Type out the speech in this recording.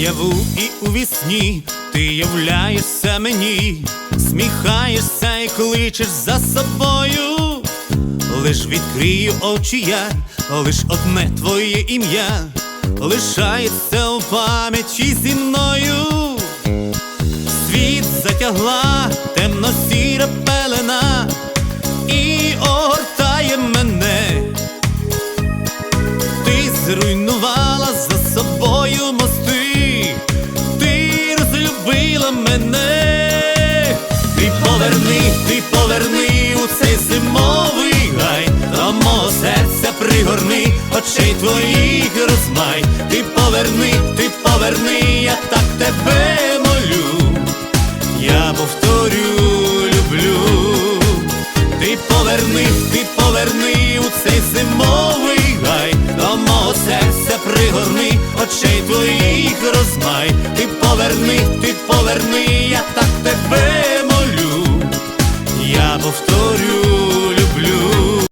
Наяву і у вісні ти являєшся мені, сміхаєшся і кличеш за собою. Лиш відкрию очі я, лиш одне твоє ім'я лишається у пам'яті зі мною. Світ затягла темно-сіра пелена і огортає мене. Ти зруйнувала за собою мости, ти розлюбила мене, ти поверни, ти поверни у цей зимовий гай, до мого серця пригорни, очей твоїх розмай, ти поверни, ти поверни, я так тебе молю, я повторю, люблю. Ти поверни, ти поверни у цей зимовий гай, до мого серця пригорни, очей твоїх розмай, повторю.